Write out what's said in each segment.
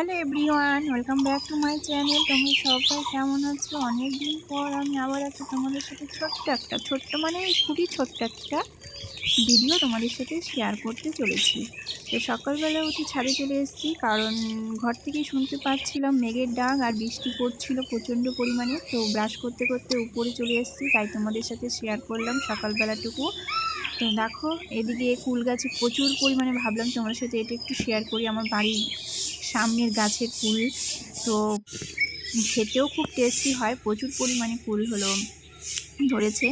Hello everyone welcome back to my channel তোমরা সবাই কেমন আছো? অনেক দিন পর আমি আবার একটা তোমাদের সাথে ছোট্ট একটা, ছোট্ট মানে খুবই ছোট্ট একটা ভিডিও তোমাদের সাথে শেয়ার করতে চলেছি। তো সকালবেলা উঠে ছাদে চলে এসেছি, কারণ ঘর থেকে শুনতে পাচ্ছিলাম মেঘের ডাক আর বৃষ্টি পড়ছিল প্রচণ্ড পরিমাণে। তো ব্রাশ করতে করতে উপরে চলে এসেছি, তাই তোমাদের সাথে শেয়ার করলাম সকালবেলাটুকু। তো দেখো, এদিকে কুল গাছে প্রচুর পরিমাণে ভাবলাম তোমাদের সাথে এটা একটু শেয়ার করি, আমার বাড়ির সামনের গাছের ফুল। তো খেতেও খুব টেস্টি হয় প্রচুর পরিমাণে ফুল হলো ধরেছে।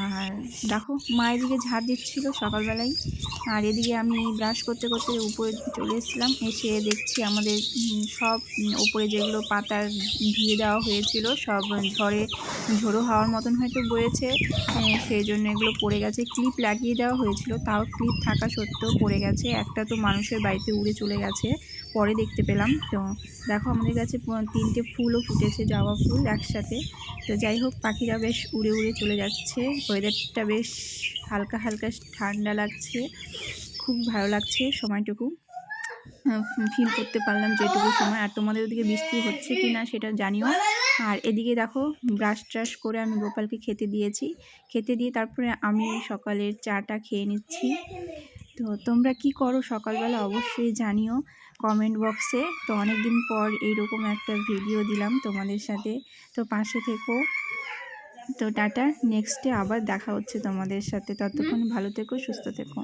আর দেখো, মা এদিকে ঝাড় দিচ্ছিল সকালবেলায়। আর এদিকে আমি ব্রাশ করতে করতে উপরে চলে এসেছিলাম, এসে দেখছি আমাদের সব উপরে যেগুলো পাতার ধুয়ে দেওয়া হয়েছিল, সব ঝড়ে ঝোড়ো হওয়ার মতন হয়তো বয়েছে। সেই জন্য এগুলো পড়ে গেছে। ক্লিপ লাগিয়ে দেওয়া হয়েছিল, তাও ক্লিপ থাকা সত্ত্বেও পড়ে গেছে। একটা তো মানুষের বাড়িতে উড়ে চলে গেছে, পরে দেখতে পেলাম। তো দেখো, আমাদের কাছে তিনটে ফুলও ফুটেছে, জবা ফুল একসাথে। তো যাই হোক, পাখিরা বেশ উড়ে উড়ে চলে যাচ্ছে। ওয়েদারটা বেশ হালকা হালকা ঠান্ডা লাগছে। খুব ভালো লাগছে সময়টুকু। ফিল করতে পারলাম যেটুকু সময়। আর তোমাদের ওদিকে বৃষ্টি হচ্ছে কি না সেটা জানিও। আর এদিকে দেখো ব্রাশ ট্রাশ করে আমি গোপালকে খেতে দিয়েছি। খেতে দিয়ে তারপরে আমি সকালের চাটা খেয়ে নিচ্ছি। তো তোমরা কি করো সকালবেলা অবশ্যই জানিও কমেন্ট বক্সে তো অনেক দিন পর এইরকম একটা ভিডিও দিলাম তোমাদের সাথে। তো পাশে থেকো। তো টাটা নেক্সটে আবার দেখা হচ্ছে তোমাদের সাথে। ততক্ষণ ভালো থেকো সুস্থ থেকো।